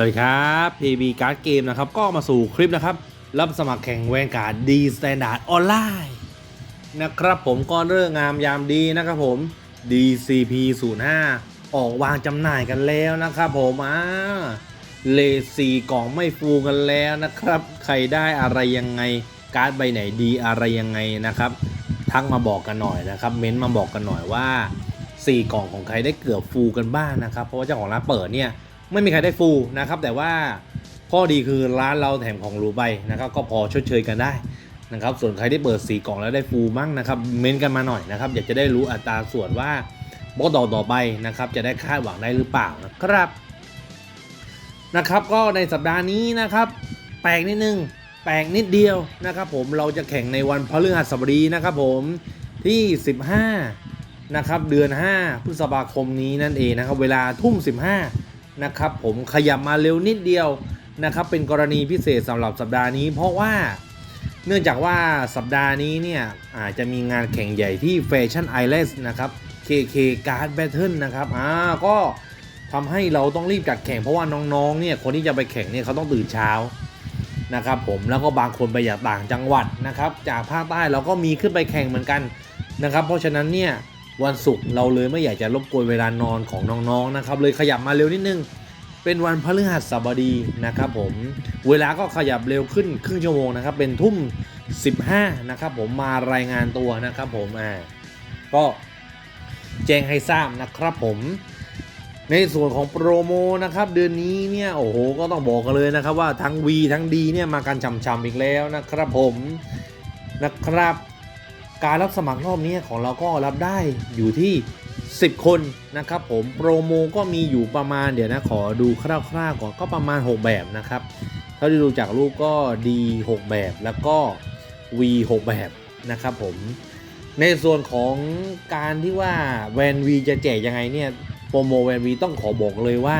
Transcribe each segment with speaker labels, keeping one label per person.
Speaker 1: วัสดีครับ PB Card Game นะครับ ก็มาสู่คลิปนะครับ รับสมัครแข่งแวนการ์ดดีสแตนดาร์ดออนไลน์นะครับผมก็เรื่องงามยามดีนะครับผม DCP 05ออกวางจำหน่ายกันแล้วนะครับผมอ่าเลทสี่กล่องไม่ฟูกันแล้วนะครับ ใครได้อะไรยังไง การ์ดใบไหนดีอะไรยังไงนะครับ ทักมาบอกกันหน่อยนะครับ เม้นมาบอกกันหน่อยว่า 4 กล่องของใครได้เกือบฟูกันบ้างนะครับ เพราะว่าเจ้าของร้านเปิดเนี่ย ไม่มีใครได้ฟูนะครับ แต่ว่าข้อดีคือร้านเราแถมของรูไปนะครับ ก็พอชดเชยกันได้นะครับ ส่วนใครได้เปิด4กล่องแล้วได้ฟูมั่งนะครับ เม้นกันมาหน่อยนะครับ อยากจะได้รู้อัตราส่วนว่าบอสต่อต่อไปนะครับ จะได้คาดหวังได้หรือเปล่านะครับนะครับ ก็ในสัปดาห์นี้นะครับ แปลกนิดนึงแปลกนิดเดียวนะครับ ผมเราจะแข่งในวันพฤหัสบดีนะครับ ผมที่ 15นะครับเดือน 5 พฤษภาคมนี้นั่นเองนะครับ เวลาทุ่ม 15 นะครับผมขยับมาเร็วนิดเดียวนะครับเป็นกรณีพิเศษสำหรับสัปดาห์นี้ เพราะว่าเนื่องจากว่าสัปดาห์นี้เนี่ยอาจจะมีงานแข่งใหญ่ที่แฟชั่นไอแลนด์นะครับ KK Card Battle นะครับอ่าก็ทำให้เราต้องรีบจัดแข่งเพราะว่าน้องๆเนี่ยคนที่จะไปแข่งเนี่ยเขาต้องตื่นเช้านะครับผมแล้วก็บางคนไปจากต่างจังหวัดนะครับ จากภาคใต้เราก็มีขึ้นไปแข่งเหมือนกันนะครับ เพราะฉะนั้นเนี่ย วันศุกร์เราเลยไม่อยากจะรบกวนเวลานอนของน้องๆนะครับเลยขยับมาเร็วนิดนึง เป็นวันพฤหัสบดีนะครับผมเวลาก็ขยับเร็วขึ้นครึ่งชั่วโมงนะครับเป็นทุ่ม 15นะครับผมมารายงานตัวนะครับผมอ่าก็แจ้งให้ทราบนะครับผมในส่วนของโปรโมนะครับเดือนนี้เนี่ยโอ้โหก็ต้องบอกกันเลยนะครับว่าทั้ง V ทั้ง D เนี่ยมากันช่ำๆอีกแล้วนะครับผมนะครับ การรับสมัครรอบนี้ของเราก็รับได้อยู่ที่ 10 คนนะครับผมโปรโมก็มีอยู่ประมาณเดี๋ยวนะขอดูคร่าวๆก่อนก็ประมาณ 6 แบบนะครับเท่าที่ดูจากรูปก็ D 6 แบบแล้วก็ V 6 แบบนะครับผมในส่วนของการที่ว่าแวนวีจะแจกยังไงเนี่ยโปรโมแวนวีต้องขอบอกเลยว่า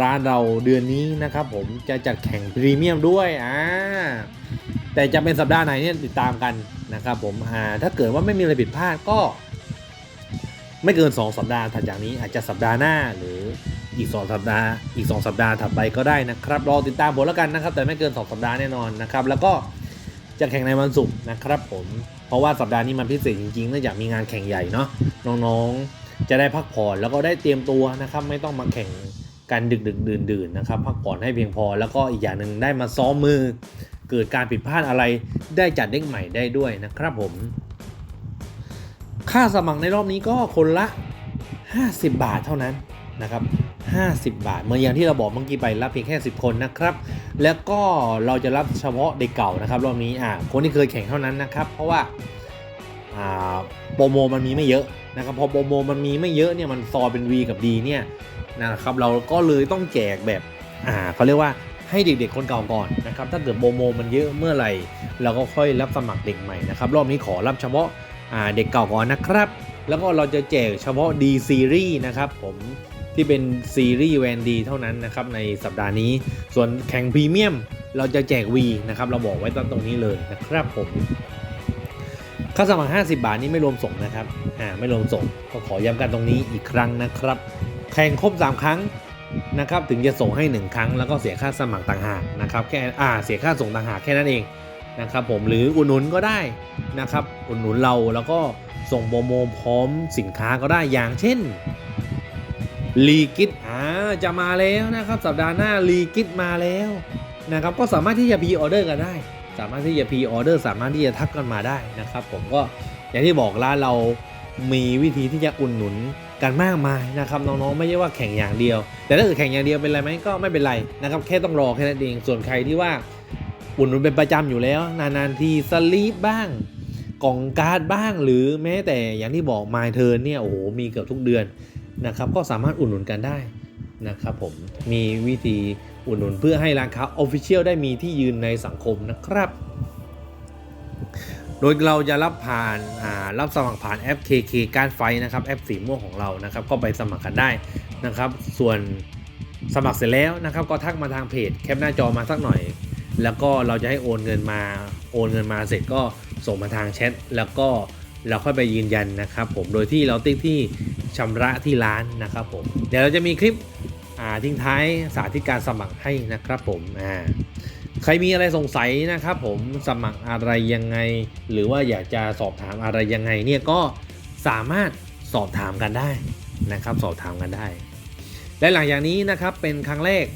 Speaker 1: ร้านเราเดือนนี้นะครับผมจะจัดแข่งพรีเมียมด้วยอ่า แต่จะเป็นสัปดาห์ไหนเนี่ยติดตามกันนะครับผมอ่าถ้าเกิดว่าไม่มีอะไรผิดพลาดก็ ไม่เกิน 2 สัปดาห์ถัดจากนี้อาจจะสัปดาห์หน้าหรืออีก 2 สัปดาห์อีก 2 สัปดาห์ถัดไปก็ได้นะครับรอติดตามผลแล้วกันนะครับ แต่ไม่เกิน 2 สัปดาห์แน่นอนนะครับ แล้วก็จะแข่งในวันศุกร์นะครับผมเพราะว่าสัปดาห์นี้มันพิเศษจริงๆเนื่องจากมีงานแข่งใหญ่เนาะน้องๆจะได้พักผ่อนแล้วก็ได้เตรียมตัวนะครับ ไม่ต้องมาแข่งกันดึกดึกดื่นดื่นๆนะครับ พักผ่อนให้เพียงพอ แล้วก็อีกอย่างหนึ่งได้มาซ้อมมือ เกิดการผิดพลาดอะไรได้จัดเด้งใหม่ได้ด้วยนะครับผม ค่าสมัครในรอบนี้ก็คนละ 50 บาทเท่านั้นนะครับ50 บาท เหมือนอย่างที่เราบอกเมื่อกี้ไปรับเพียงแค่ 10 คนนะครับ แล้วก็เราจะรับเฉพาะเด็กเก่านะครับรอบนี้อ่าคนที่เคยแข่งเท่านั้นนะครับ เพราะว่าอ่าโปรโมมันมีไม่เยอะนะครับพอโปรโมมันมีไม่เยอะเนี่ยมันซอยเป็น V กับ D เนี่ยนะครับเราก็เลยต้องแจกแบบอ่าเขาเรียกว่า ให้เด็กๆคนเก่าก่อนนะครับถ้าเกิดโปรโมมันเยอะเมื่อไหร่ เราก็ค่อยรับสมัครเด็กใหม่นะครับรอบนี้ขอรับเฉพาะาเด็กเก่าก่อนนะครับ แล้วก็เราจะแจกเฉพาะ D Series นะครับผมที่เป็นซีรีส์แวนดีเท่านั้นนะครับในสัปดาห์นี้ ส่วนแข่งพรีเมียมเราจะแจก V นะครับเราบอกไว้ตรงนี้เลยนะครับผมค่าสมัคร 50 บาทนี้ไม่รวมส่งนะครับอ่าไม่รวมส่งก็ขอย้ำกันตรงนี้อีกครั้งนะครับ แข่งครบ 3 ครั้ง นะครับถึงจะส่งให้ 1 ครั้งแล้วก็เสียค่าสมัครต่างหากนะครับแค่อ่าเสียค่าส่งต่างหากแค่นั้นเองนะครับผมหรืออุดหนุนก็ได้นะครับอุดหนุนเราแล้วก็ส่งโปรโมพร้อมสินค้าก็ได้อย่างเช่นลีกิตอ่าจะมาแล้วนะครับสัปดาห์หน้าลีกิตมาแล้วนะครับก็สามารถที่จะพีออเดอร์กันได้ สามารถที่จะพีออเดอร์ สามารถที่จะทักกันมาได้นะครับ ผมก็อย่างที่บอกร้านเรามีวิธีที่จะอุดหนุน กันมากมายนะครับน้องๆไม่ใช่ว่าแข่งอย่างเดียว แต่ถ้าเกิดแข่งอย่างเดียวเป็นไรไหมก็ไม่เป็นไรนะครับแค่ต้องรอแค่นั้นเองส่วนใครที่ว่าอุดหนุนเป็นประจำอยู่แล้ว นานๆทีสลีปบ้างกล่องการ์ดบ้างหรือแม้แต่อย่างที่บอกมาเทิร์นเนี่ยโอ้โหมีเกือบทุกเดือนนะครับก็สามารถอุดหนุนกันได้นะครับผมมีวิธีอุดหนุนเพื่อให้ร้านค้าออฟฟิเชียลได้มีที่ยืนในสังคมนะครับ โดยเราจะรับผ่านารับสมัครผ่านแอป KK การไฟนะครับ แอปสีม่วงของเรานะครับ ก็ไปสมัครกันได้นะครับ ส่วนสมัครเสร็จแล้วนะครับ ก็ทักมาทางเพจแคปหน้าจอมาสักหน่อย แล้วก็เราจะให้โอนเงินมาโอนเงินมาเสร็จก็ส่งมาทางแชทแล้วก็เราค่อยไปยืนยันนะครับ ผมโดยที่เราติ๊กที่ชำระที่ร้านนะครับผมเดี๋ยวเราจะมีคลิปทิ้งท้ายสาธิตการสมัครให้นะครับผมอ่า ใครมีอะไรสงสัยนะครับ ผมสมัครอะไรยังไง หรือว่าอยากจะสอบถามอะไรยังไงเนี่ยก็สามารถสอบถามกันได้นะครับ สอบถามกันได้ และหลังจากนี้นะครับเป็นครั้งแรก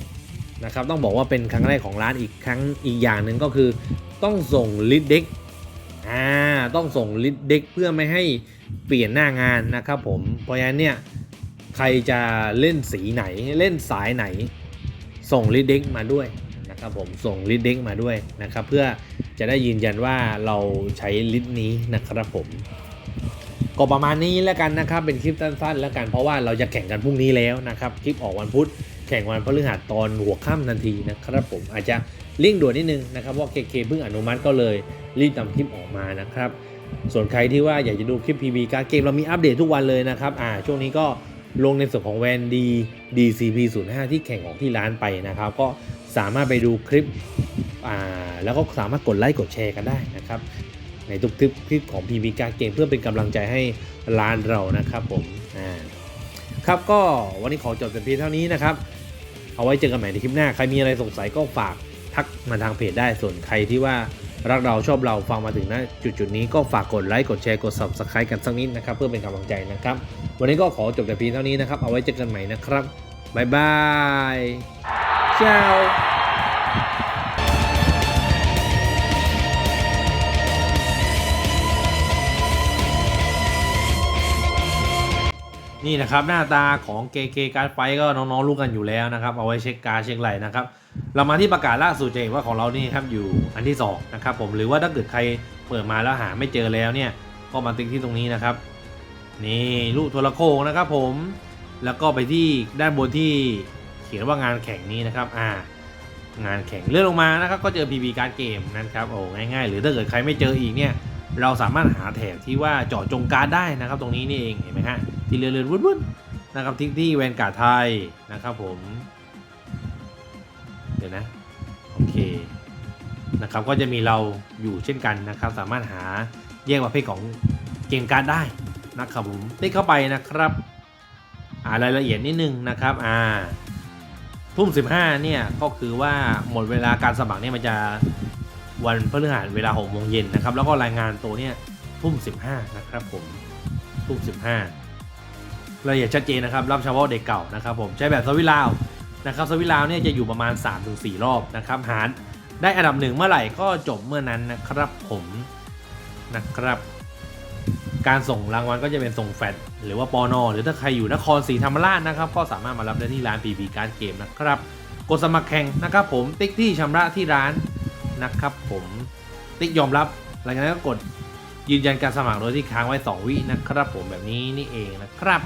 Speaker 1: นะครับต้องบอกว่าเป็นครั้งแรกของร้านอีกครั้งอีกอย่างหนึ่งก็คือ ต้องส่งลิดเด็กอ่าต้องส่งลิดเด็กเพื่อไม่ให้เปลี่ยนหน้างานนะครับ ผมเพราะฉะนั้นเนี่ยใครจะเล่นสีไหนเล่นสายไหน ส่งลิดเด็กมาด้วย นะครับผมส่งลิดเด็กมาด้วยนะครับ เพื่อจะได้ยืนยันว่าเราใช้ลิดนี้นะครับผมก็ประมาณนี้แล้วกันนะครับ เป็นคลิปสั้นๆ แล้วกันเพราะว่าเราจะแข่งกันพรุ่งนี้แล้วนะครับ คลิปออกวันพุธแข่งวันพฤหัสตอนหัวค่ำทันทีนะครับผมอาจจะเร่งด่วนนิดนึงนะครับว่าเคเคเพิ่งอนุมัติก็เลยรีบทำคลิปออกมานะครับ ส่วนใครที่ว่าอยากจะดูคลิป PB การเกมเรามีอัปเดตทุกวันเลยนะครับอ่าช่วงนี้ก็ลงในส่วนของแวนดี DCP 05ที่แข่งของที่ร้านไปนะครับ ก็ สามารถไปดูคลิปแล้วก็สามารถกดไลค์กดแชร์กันได้นะครับ ในทุกคลิปคลิปของ PB การเกมเพื่อเป็นกำลังใจให้ร้านเรานะครับผมครับก็วันนี้ขอจบแต่เพียงเท่านี้นะครับ เอาไว้เจอกันใหม่ในคลิปหน้า ใครมีอะไรสงสัยก็ฝากทักมาทางเพจได้ส่วนใครที่ว่ารักเราชอบเราฟังมาถึงณจุดจุดๆนี้ก็ฝากกดไลค์กดแชร์กด subscribe กันสักนิดนะครับเพื่อเป็นกำลังใจนะครับ วันนี้ก็ขอจบแต่เพียงเท่านี้นะครับ เอาไว้เจอกันใหม่นะครับบ๊ายบาย เจ้านี่ นะครับ หน้าตาของเกเกการไฟก็น้องๆรู้กันอยู่แล้วนะครับ เอาไว้เช็คการเช็คไหลนะครับ เรามาที่ประกาศล่าสุดจะเห็นว่าของเรานี่ครับอยู่อันที่สองนะครับผมหรือว่าถ้าเกิดใครเปิดมาแล้วหาไม่เจอแล้วเนี่ยก็มาติ๊กที่ตรงนี้นะครับ นี่ลูกโทรโคงนะครับผมแล้วก็ไปที่ด้านบนที่ ขียนว่างานแข่งนี้นะครับอ่างานแข่งเลื่อนลงมานะครับก็เจอ PB การ์ดเกมนะครับโอ้ง่ายๆ หรือถ้าเกิดใครไม่เจออีกเนี่ยเราสามารถหาแถบที่ว่าเจาะจงการได้นะครับ ตรงนี้นี่เองเห็นไหมฮะที่เลื่อนๆวุ้นๆนะครับที่ที่แวนการ์ดไทยนะครับผมเดี๋ยวนะโอเคนะครับก็จะมีเราอยู่เช่นกันนะครับ สามารถหาแยกประเภทของเกมการ์ดได้นะครับผมได้เข้าไปนะครับอ่ารายละเอียดนิดนึงนะครับอ่า ทุ่ม15เนี่ยก็คือว่าหมดเวลาการสมัครเนี่ยมันจะวันพฤหัสเวลา6โมงเย็นนะครับ แล้วก็รายงานตัวเนี่ยทุ่ม15นะครับผมทุ่ม15รายละเอียดชัดเจนนะครับ รับเฉพาะเด็กเก่านะครับผมใช้แบบสวิลาวนะครับสวิลาวเนี่ยจะอยู่ประมาณ 3-4 รอบนะครับ หารได้อันดับหนึ่งเมื่อไหร่ก็จบเมื่อนั้นนะครับผมนะครับ การส่งรางวัลก็จะเป็นส่งแฟดหรือว่าปอนอหรือถ้าใครอยู่นครศรีธรรมราชนะครับ ก็สามารถมารับได้ที่ร้าน PB การ์ดเกมนะครับ กดสมัครแข่งนะครับผมติ๊กที่ชำระที่ร้านนะครับผมติ๊กยอมรับหลังจากนั้นก็กดยืนยันการสมัครโดยที่ค้างไว้ 2 วินะครับผมแบบนี้นี่เองนะครับ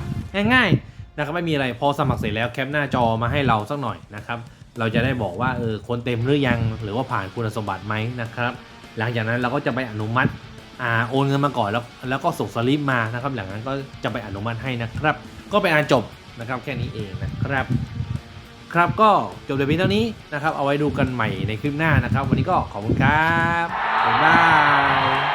Speaker 1: ง่ายๆนะครับไม่มีอะไรพอสมัครเสร็จแล้วแคปหน้าจอมาให้เราสักหน่อยนะครับเราจะได้บอกว่าเออคนเต็มหรือยังหรือว่าผ่านคุณสมบัติไหมนะครับ หลังจากนั้นเราก็จะไปอนุมัติ โอนเงินมาก่อนแล้วแล้วก็ส่งสลิปมานะครับ หลังนั้นก็จะไปอนุมัติให้นะครับ ก็เป็นอันจบนะครับแค่นี้เองนะครับ ครับก็จบแต่เพียงเท่านี้นะครับ เอาไว้ดูกันใหม่ในคลิปหน้านะครับ วันนี้ก็ขอบคุณครับบ๊ายบาย